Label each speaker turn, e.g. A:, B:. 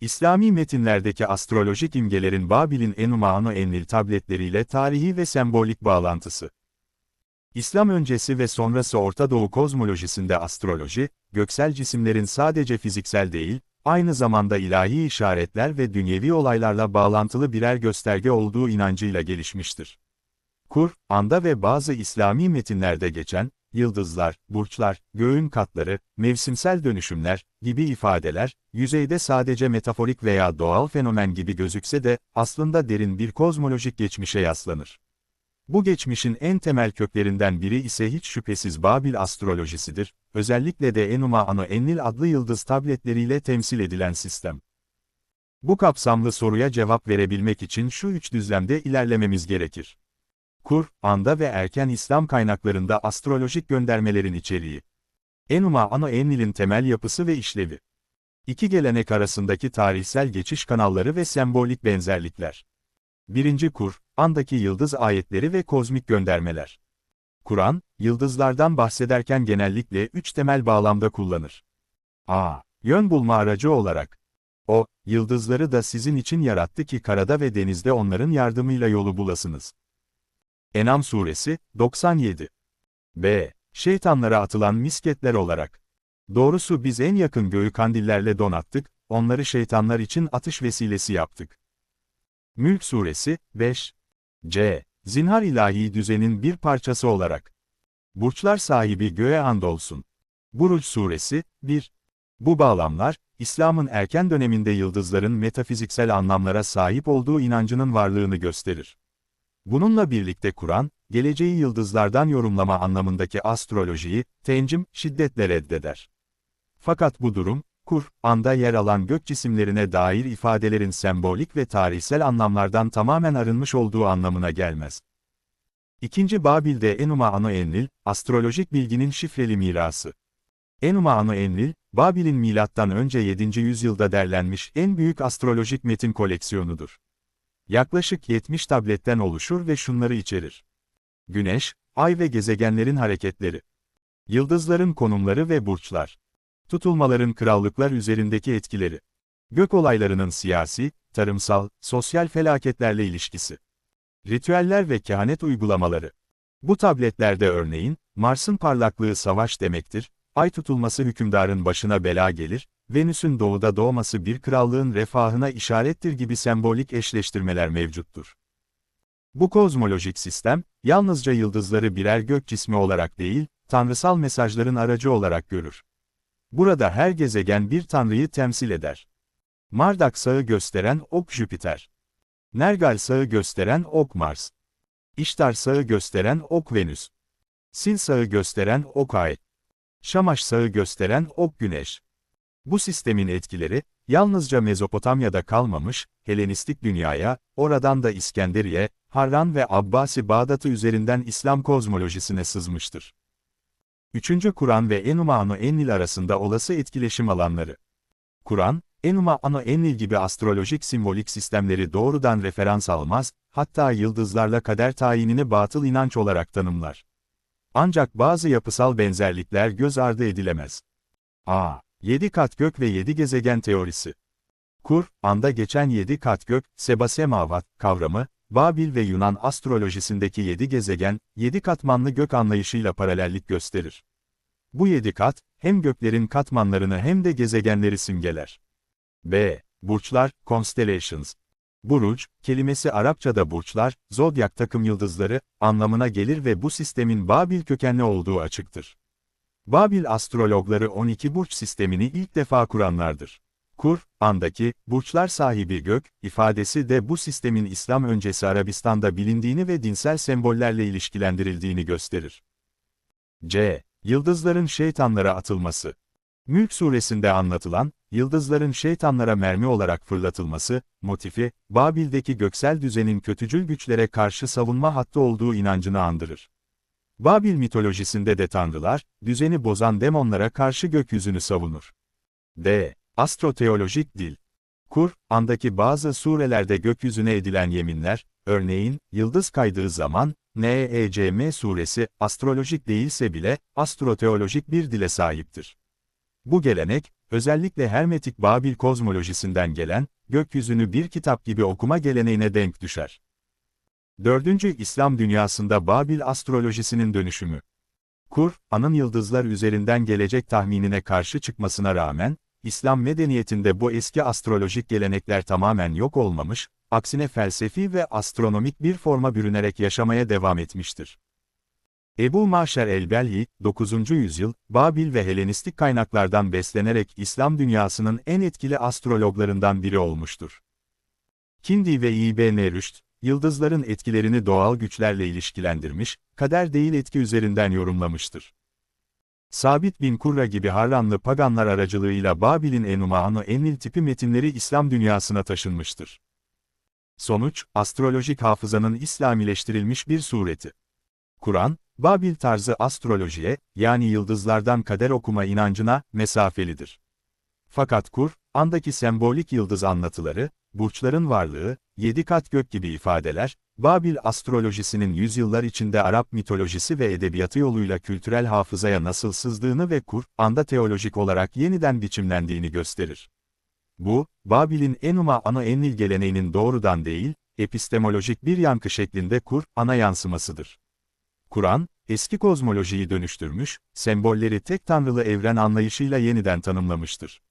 A: İslami metinlerdeki astrolojik imgelerin Babil'in Enuma Enlil tabletleriyle tarihi ve sembolik bağlantısı. İslam öncesi ve sonrası Orta Doğu kozmolojisinde astroloji, göksel cisimlerin sadece fiziksel değil, aynı zamanda ilahi işaretler ve dünyevi olaylarla bağlantılı birer gösterge olduğu inancıyla gelişmiştir. Kur, anda ve bazı İslami metinlerde geçen, yıldızlar, burçlar, göğün katları, mevsimsel dönüşümler gibi ifadeler, yüzeyde sadece metaforik veya doğal fenomen gibi gözükse de, aslında derin bir kozmolojik geçmişe yaslanır. Bu geçmişin en temel köklerinden biri ise hiç şüphesiz Babil astrolojisidir, özellikle de Enuma Ano Enlil adlı yıldız tabletleriyle temsil edilen sistem. Bu kapsamlı soruya cevap verebilmek için şu üç düzlemde ilerlememiz gerekir. Kur, anda ve erken İslam kaynaklarında astrolojik göndermelerin içeriği. Enuma Ano Enlil'in temel yapısı ve işlevi. İki gelenek arasındaki tarihsel geçiş kanalları ve sembolik benzerlikler. Birinci kur, andaki yıldız ayetleri ve kozmik göndermeler. Kur'an, yıldızlardan bahsederken genellikle üç temel bağlamda kullanır. A. Yön bulma aracı olarak. O, yıldızları da sizin için yarattı ki karada ve denizde onların yardımıyla yolu bulasınız. Enam Suresi, 97. B. Şeytanlara atılan misketler olarak. Doğrusu biz en yakın göğü kandillerle donattık, onları şeytanlar için atış vesilesi yaptık. Mülk Suresi, 5. C. Zinhar ilahi düzenin bir parçası olarak. Burçlar sahibi göğe andolsun. Buruc Suresi, 1. Bu bağlamlar, İslam'ın erken döneminde yıldızların metafiziksel anlamlara sahip olduğu inancının varlığını gösterir. Bununla birlikte Kur'an, geleceği yıldızlardan yorumlama anlamındaki astrolojiyi, tencim, şiddetle reddeder. Fakat bu durum, Kur, anda yer alan gök cisimlerine dair ifadelerin sembolik ve tarihsel anlamlardan tamamen arınmış olduğu anlamına gelmez. İkinci Babil'de Enuma Ano Enlil, astrolojik bilginin şifreli mirası. Enuma Ano Enlil, Babil'in milattan önce 7. yüzyılda derlenmiş en büyük astrolojik metin koleksiyonudur. Yaklaşık 70 tabletten oluşur ve şunları içerir. Güneş, ay ve gezegenlerin hareketleri. Yıldızların konumları ve burçlar. Tutulmaların krallıklar üzerindeki etkileri. Gök olaylarının siyasi, tarımsal, sosyal felaketlerle ilişkisi. Ritüeller ve kehanet uygulamaları. Bu tabletlerde örneğin, Mars'ın parlaklığı savaş demektir, ay tutulması hükümdarın başına bela gelir, Venüs'ün doğuda doğması bir krallığın refahına işarettir gibi sembolik eşleştirmeler mevcuttur. Bu kozmolojik sistem, yalnızca yıldızları birer gök cismi olarak değil, tanrısal mesajların aracı olarak görür. Burada her gezegen bir tanrıyı temsil eder. Mardak sağı gösteren ok Jüpiter. Nergal sağı gösteren ok Mars. İştar sağı gösteren ok Venüs. Sil sağı gösteren ok Ay. Şamaş sağı gösteren ok Güneş. Bu sistemin etkileri, yalnızca Mezopotamya'da kalmamış, Helenistik dünyaya, oradan da İskenderiye, Harran ve Abbasi Bağdat'ı üzerinden İslam kozmolojisine sızmıştır. Üçüncü Kur'an ve Enuma Ano Enlil arasında olası etkileşim alanları. Kur'an, Enuma Ano Enlil gibi astrolojik simbolik sistemleri doğrudan referans almaz, hatta yıldızlarla kader tayinini batıl inanç olarak tanımlar. Ancak bazı yapısal benzerlikler göz ardı edilemez. A. 7 kat gök ve 7 gezegen teorisi. Kur, anda geçen 7 kat gök, Sebasemavat kavramı, Babil ve Yunan astrolojisindeki 7 gezegen, 7 katmanlı gök anlayışıyla paralellik gösterir. Bu 7 kat, hem göklerin katmanlarını hem de gezegenleri simgeler. B. Burçlar, constellations. Buruc, kelimesi Arapçada burçlar, zodyak takım yıldızları, anlamına gelir ve bu sistemin Babil kökenli olduğu açıktır. Babil astrologları 12 burç sistemini ilk defa kuranlardır. Kur, andaki, burçlar sahibi gök, ifadesi de bu sistemin İslam öncesi Arabistan'da bilindiğini ve dinsel sembollerle ilişkilendirildiğini gösterir. C. Yıldızların şeytanlara atılması. Mülk suresinde anlatılan, yıldızların şeytanlara mermi olarak fırlatılması, motifi, Babil'deki göksel düzenin kötücül güçlere karşı savunma hattı olduğu inancını andırır. Babil mitolojisinde de tanrılar, düzeni bozan demonlara karşı gökyüzünü savunur. D. Astroteolojik dil. Kur, andaki bazı surelerde gökyüzüne edilen yeminler, örneğin, yıldız kaydığı zaman, N.E.C.M. suresi, astrolojik değilse bile, astroteolojik bir dile sahiptir. Bu gelenek, özellikle Hermetik Babil kozmolojisinden gelen, gökyüzünü bir kitap gibi okuma geleneğine denk düşer. Dördüncü İslam dünyasında Babil astrolojisinin dönüşümü. Kur'an'ın yıldızlar üzerinden gelecek tahminine karşı çıkmasına rağmen, İslam medeniyetinde bu eski astrolojik gelenekler tamamen yok olmamış, aksine felsefi ve astronomik bir forma bürünerek yaşamaya devam etmiştir. Ebu Maşer el-Belhi, 9. yüzyıl, Babil ve Helenistik kaynaklardan beslenerek İslam dünyasının en etkili astrologlarından biri olmuştur. Kindi ve İbn Rüşd, yıldızların etkilerini doğal güçlerle ilişkilendirmiş, kader değil etki üzerinden yorumlamıştır. Sabit bin Kurra gibi Harranlı paganlar aracılığıyla Babil'in Enumaano Enlil tipi metinleri İslam dünyasına taşınmıştır. Sonuç, astrolojik hafızanın İslamileştirilmiş bir sureti. Kur'an, Babil tarzı astrolojiye, yani yıldızlardan kader okuma inancına, mesafelidir. Fakat Kur, andaki sembolik yıldız anlatıları, burçların varlığı, yedi kat gök gibi ifadeler, Babil astrolojisinin yüzyıllar içinde Arap mitolojisi ve edebiyatı yoluyla kültürel hafızaya nasıl sızdığını ve Kur, anda teolojik olarak yeniden biçimlendiğini gösterir. Bu, Babil'in Enuma Ano Enlil geleneğinin doğrudan değil, epistemolojik bir yankı şeklinde Kur, ana yansımasıdır. Kur'an, eski kozmolojiyi dönüştürmüş, sembolleri tek tanrılı evren anlayışıyla yeniden tanımlamıştır.